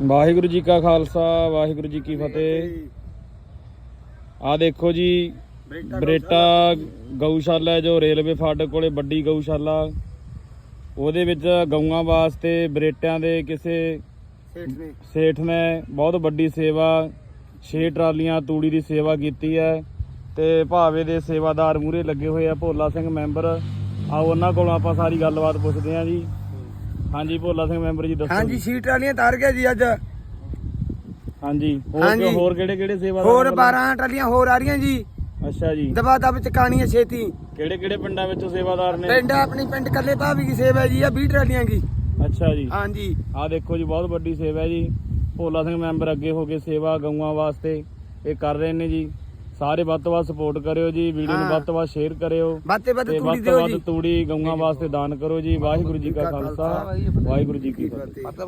ਵਾਹਿਗੁਰੂ ਜੀ ਕਾ ਖਾਲਸਾ ਵਾਹਿਗੁਰੂ ਜੀ ਕੀ ਫਤਿਹ। ਆ ਦੇਖੋ ਜੀ ਬਰੇਟਾ ਗਊਸ਼ਾਲਾ। ਜੋ ਰੇਲਵੇ ਫਾਟਕ ਕੋਲੇ ਵੱਡੀ ਗਊਸ਼ਾਲਾ। ਉਹਦੇ ਵਿੱਚ ਗਊਆਂ ਵਾਸਤੇ ਬਰੇਟਿਆਂ ਦੇ ਕਿਸੇ ਸੇਠ ਨੇ। ਬਹੁਤ ਵੱਡੀ ਸੇਵਾ 6 ਟਰਾਲੀਆਂ ਤੂੜੀ ਦੀ ਸੇਵਾ ਕੀਤੀ ਹੈ ਤੇ ਭਾਵੇ ਦੇ ਸੇਵਾਦਾਰ ਮੂਰੇ ਲੱਗੇ ਹੋਏ ਆ ਭੋਲਾ ਸਿੰਘ ਮੈਂਬਰ। ਆਓ ਉਹਨਾਂ ਕੋਲੋਂ ਆਪਾਂ ਸਾਰੀ ਗੱਲਬਾਤ ਪੁੱਛਦੇ ਹਾਂ ਜੀ। ਹਾਂਜੀ ਭੋਲਾ ਸਿੰਘ ਮੈਂਬਰ ਜੀ ਦੱਸੋ ਹਾਂਜੀ ਸੀਟ ਵਾਲੀਆਂ ਤਾਰ ਗਿਆ ਜੀ ਅੱਜ। ਹਾਂਜੀ ਹੋਰ ਹਾਂਜੀ। ਹੋਰ ਕਿਹੜੇ ਕਿਹੜੇ ਸੇਵਾਦਾਰ ਹੋਰ ਵੱਲੋਂ? 12 ਟਰਾਲੀਆਂ ਹੋਰ ਆ ਰਹੀਆਂ ਜੀ। ਅੱਛਾ ਜੀ। ਦਬਾ ਦਬ ਚਕਾਣੀਆਂ ਛੇਤੀ। ਕਿਹੜੇ ਕਿਹੜੇ ਪਿੰਡਾਂ ਵਿੱਚੋਂ ਸੇਵਾਦਾਰ ਨੇ? ਪਿੰਡ ਆਪਣੀ ਪਿੰਡ ਕੱਲੇ ਭਾਵੀ ਦੀ ਸੇਵਾ ਜੀ ਆ 20 ਟਰਾਲੀਆਂ ਦੀ ਅੱਛਾ ਜੀ। ਹਾਂਜੀ। ਆਹ ਦੇਖੋ ਜੀ ਬਹੁਤ ਵੱਡੀ ਸੇਵਾ ਹੈ ਜੀ। ਭੋਲਾ ਸਿੰਘ ਮੈਂਬਰ ਅੱਗੇ ਹੋ ਕੇ ਸੇਵਾ ਗਊਆਂ ਵਾਸਤੇ ਇਹ ਕਰ ਰਹੇ ਨੇ ਜੀ। ਸਾਰੇ ਵੱਧ ਤੋਂ ਵੱਧ ਸਪੋਰਟ ਕਰਿਓ ਜੀ ਵੀਡੀਓ ਨੂੰ। ਵੱਧ ਤੋਂ ਵੱਧ ਸ਼ੇਅਰ ਕਰਿਓ। ਬਾਤੇ ਤੇ ਤੂੜੀ ਵੱਧ ਤੋਂ ਦਿਓ ਵੱਧ ਜੀ। ਤੂੜੀ ਗਊਆਂ ਵਾਸਤੇ ਦਾਨ ਕਰੋ ਜੀ ਵਾਹਿਗੁਰੂ ਜੀ ਕਾ ਖਾਲਸਾ। ਵਾਹਿਗੁਰੂ ਜੀ ਕੀ ਫਤਿਹ।